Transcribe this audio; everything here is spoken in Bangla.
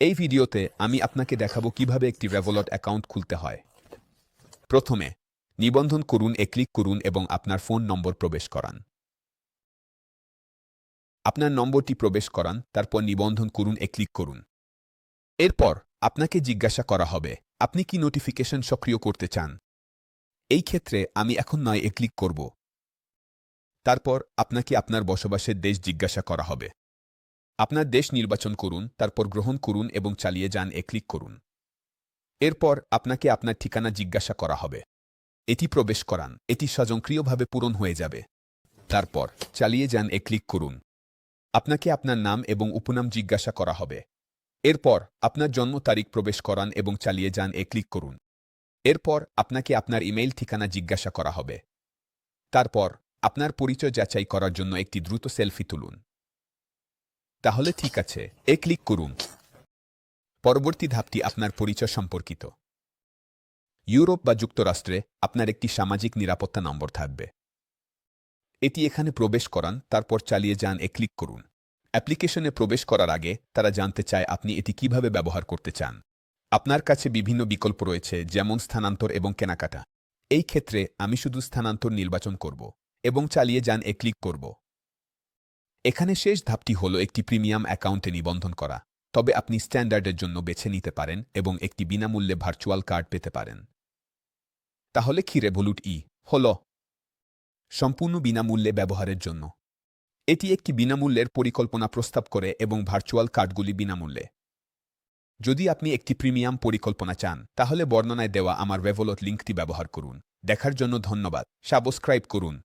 এই ভিডিওতে আমি আপনাকে দেখাবো কীভাবে একটি রেভলট অ্যাকাউন্ট খুলতে হয়। প্রথমে, নিবন্ধন করুন এ ক্লিক করুন এবং আপনার ফোন নম্বর প্রবেশ করান। আপনার নম্বরটি প্রবেশ করান, তারপর নিবন্ধন করুন এ ক্লিক করুন। এরপর, আপনাকে জিজ্ঞাসা করা হবে, আপনি কি নোটিফিকেশন সক্রিয় করতে চান? এই ক্ষেত্রে আমি এখন নয় এ ক্লিক করব। তারপর, আপনাকে আপনার বসবাসের দেশ জিজ্ঞাসা করা হবে। আপনার দেশ নির্বাচন করুন, তারপর গ্রহণ করুন এবং চালিয়ে যান এ ক্লিক করুন। এরপর আপনাকে আপনার ঠিকানা জিজ্ঞাসা করা হবে। এটি প্রবেশ করান, এটি স্বয়ংক্রিয়ভাবে পূরণ হয়ে যাবে। তারপর চালিয়ে যান এ ক্লিক করুন। আপনাকে আপনার নাম এবং উপনাম জিজ্ঞাসা করা হবে। এরপর আপনার জন্ম তারিখ প্রবেশ করান এবং চালিয়ে যান এ ক্লিক করুন। এরপর আপনাকে আপনার ইমেইল ঠিকানা জিজ্ঞাসা করা হবে। তারপর আপনার পরিচয় যাচাই করার জন্য একটি দ্রুত সেলফি তুলুন। তাহলে ঠিক আছে, এ ক্লিক করুন। পরবর্তী ধাপটি আপনার পরিচয় সম্পর্কিত। ইউরোপ বা যুক্তরাষ্ট্রে আপনার একটি সামাজিক নিরাপত্তা নম্বর থাকবে। এটি এখানে প্রবেশ করান, তারপর চালিয়ে যান, এ ক্লিক করুন। অ্যাপ্লিকেশনে প্রবেশ করার আগে তারা জানতে চায় আপনি এটি কীভাবে ব্যবহার করতে চান। আপনার কাছে বিভিন্ন বিকল্প রয়েছে, যেমন স্থানান্তর এবং কেনাকাটা। এই ক্ষেত্রে আমি শুধু স্থানান্তর নির্বাচন করব এবং চালিয়ে যান, এ ক্লিক করব। এখানে শেষ ধাপটি হল একটি প্রিমিয়াম অ্যাকাউন্টে নিবন্ধন করা। তবে আপনি স্ট্যান্ডার্ডের জন্য বেছে নিতে পারেন এবং একটি বিনামূল্যে ভার্চুয়াল কার্ড পেতে পারেন। তাহলে কি রেভলুট ই হল সম্পূর্ণ বিনামূল্যে ব্যবহারের জন্য। এটি একটি বিনামূল্যের পরিকল্পনা প্রস্তাব করে এবং ভার্চুয়াল কার্ডগুলি বিনামূল্যে। যদি আপনি একটি প্রিমিয়াম পরিকল্পনা চান, তাহলে বর্ণনায় দেওয়া আমার রেভলট লিঙ্কটি ব্যবহার করুন। দেখার জন্য ধন্যবাদ। সাবস্ক্রাইব করুন।